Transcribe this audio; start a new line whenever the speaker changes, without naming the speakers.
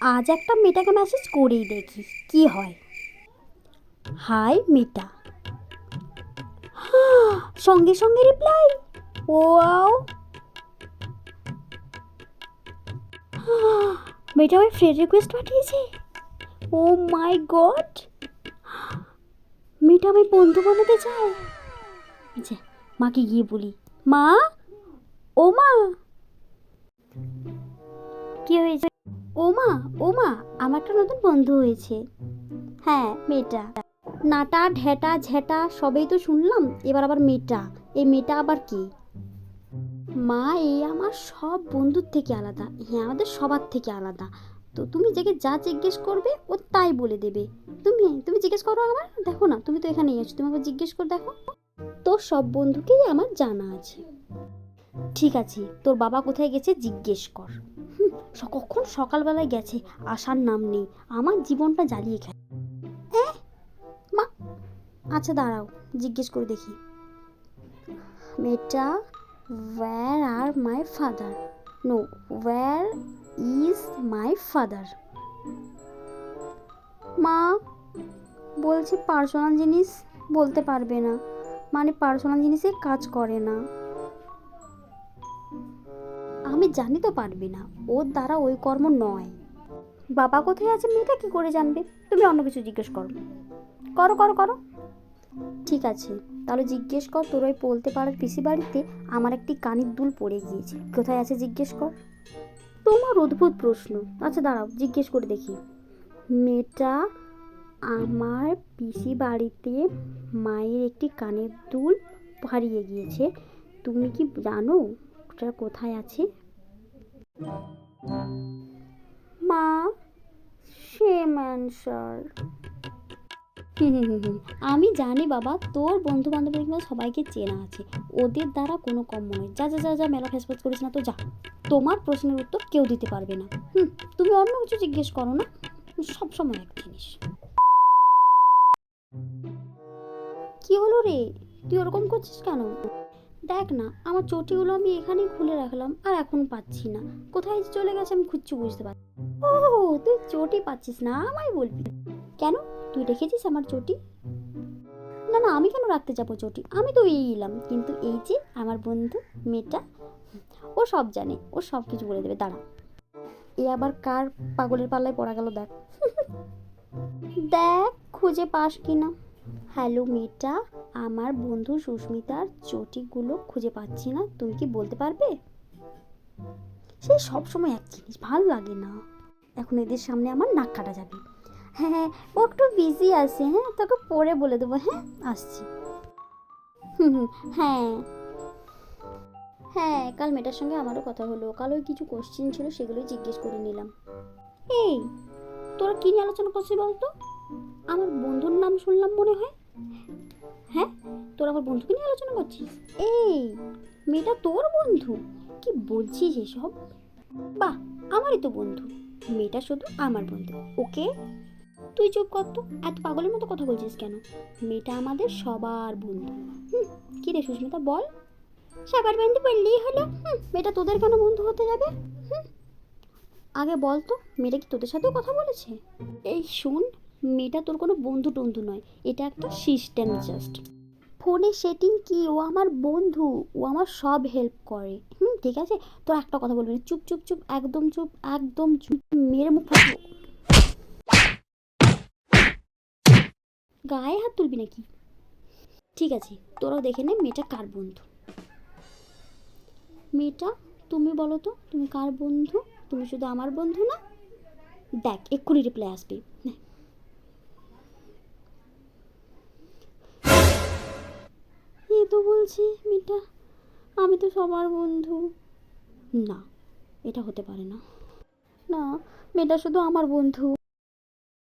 আজ একটা মেয়েটাকে মেসেজ করেই দেখি, কি হয়? হাই মেটা সঙ্গে সঙ্গে রিপ্লাই ওয়াও মেয়েটা আমার ফ্রেন্ড রিকোয়েস্ট পাঠিয়েছে। ও মাই গড মেয়েটা আমি বন্ধু বানাতে চাই আচ্ছা মাকে গিয়ে বলি, মা, ও মা! কি হয়েছে? ওমা ও মা আমার একটা নতুন বন্ধু হয়েছে। হ্যাঁ মেয়েটা। নাটা, ঢেটা, ঝেটা, সবই তো শুনলাম, এবার আবার মেয়েটা। এই মেয়েটা আবার কি? মা, এই আমার সব বন্ধুর থেকে আলাদা। হ্যাঁ আমাদের সবার থেকে আলাদা। তো তুমি যাকে যা জিজ্ঞেস করবে, ও তাই বলে দেবে। তুমি তুমি জিজ্ঞেস করো আমার দেখো না, তুমি তো এখানেই আছো তুমি আবার জিজ্ঞেস করে দেখো। তোর সব বন্ধুকেই আমার জানা আছে। ঠিক আছে, তোর বাবা কোথায় গেছে জিজ্ঞেস কর। কখন সকালবেলায় গেছে আসার নাম নেই আমার জীবনটা জ্বালিয়ে এহ, মা আচ্ছা দাঁড়াও জিজ্ঞেস করে দেখি। মেয়েটা where are my father no where is my father মা বলছি পার্সোনাল জিনিস বলতে পারবে না। মানে পার্সোনাল জিনিসে কাজ করে না। জানি তো পারবি না। ওর দ্বারা ওই কর্ম নয়। বাবা কোথায় আছে মেয়েটা কি করে জানবে? তুমি অন্য কিছু জিজ্ঞেস করো। করো করো করো। ঠিক আছে। তাহলে জিজ্ঞেস কর, তোর ওই বলতে পারার পিসি বাড়িতে আমার একটি কানের দুল পড়ে গিয়েছে। কোথায় আছে জিজ্ঞেস কর। তোমার অদ্ভুত প্রশ্ন। আচ্ছা দাঁড়াও, জিজ্ঞেস করে দেখি। মেয়েটা আমার পিসি বাড়িতে মায়ের একটি কানের দুল হারিয়ে গিয়েছে। তুমি কি জানো ওটা কোথায় আছে? মা সেম অ্যান্সার আমি জানি বাবা, তোর বন্ধু বান্ধবের কিন্তু সবাইকে চেনা আছে। ওদের দ্বারা কোনো কম নয় যা যা যা যা মেলা ফেসফেস করিস না তো যা। তোমার প্রশ্নের উত্তর কেউ দিতে পারবে না। হুম, তুমি অন্য কিছু জিজ্ঞেস করো না। সব সময় এক জিনিস। কি হলো রে? তুই ওরকম করছিস কেন? দেখ না, আমার চটিগুলো আমি এখানেই খুলে রাখলাম আর এখন পাচ্ছি না। কোথায় চলে গেছে আমি খুঁজছি বুঝতে পারছি ও তুই চটি পাচ্ছিস না, আমায় বলবি। কেন? তুই রেখেছিস আমার চটি? না না, আমি কেন রাখতে যাব চটি? আমি তো এই এলাম, কিন্তু এই যে আমার বন্ধু, মেয়েটা, ও সব জানে, ও সব কিছু বলে দেবে, দাঁড়া। এ আবার কার পাগলের পাল্লায় পড়া গেল, দেখ। দেখ, খুঁজে পাস কিনা। হ্যালো মেয়েটা আমার বন্ধু সুস্মিতার চটিগুলো খুঁজে পাচ্ছি না। তুমি কি বলতে পারবে? সে সবসময় এক জিনিস, ভালো লাগে না। এখন এদের সামনে আমার নাক কাটা যাবে। হ্যাঁ হ্যাঁ ও একটু বিজি আছে হ্যাঁ? তোকে পরে বলে দেবো হ্যাঁ? আসছি। হ্যাঁ। হ্যাঁ কাল মেয়েটার সঙ্গে আমারও কথা হলো। কাল ওই কিছু কোশ্চেন ছিল, সেগুলোই জিজ্ঞেস করে নিলাম। এই, তোরা কী নিয়ে আলোচনা করছিস বলতো? আমার বন্ধুর নাম শুনলাম মনে হয়। হ্যাঁ তোর আমার বন্ধুকে নিয়ে আলোচনা করছিস? এই। মেয়েটা তোর বন্ধু? কি বলছিস এসব? বাহ আমারই তো বন্ধু। মেয়েটা শুধু আমার বন্ধু ওকে? তুই চুপ কর তো এত পাগলের মতো কথা বলছিস কেন? মেয়েটা আমাদের সবার বন্ধু। হুম কী রে সুস্মিতা বল। সবার বন্ধু বললেই হলো। হুম মেয়েটা তোদের কেন বন্ধু হতে যাবে? হুম আগে বল তো মেয়েটা কি তোদের সাথেও কথা বলেছে? এই শোন মেয়েটা তোর কোনো বন্ধু টন্ধু নয়। এটা একটা সিস্টেম জাস্ট ফোনে সেটিং কি? ও আমার বন্ধু। ও আমার সব হেল্প করে। হুম ঠিক আছে? তো একটা কথা বলবি। চুপ চুপ চুপ একদম চুপ একদম চুপ। মেরে মুখ গায়ে হাত তুলবি নাকি? ঠিক আছে তোরাও দেখে নে মেয়েটা কার বন্ধু। মেয়েটা তুমি বলো তো তুমি কার বন্ধু? তুমি শুধু আমার বন্ধু না? দেখ এক্ষুনি রিপ্লাই আসবে। তো বলছি মেয়েটা আমি তো সবার বন্ধু। না, এটা হতে পারে না। না, মেয়েটা শুধু আমার বন্ধু।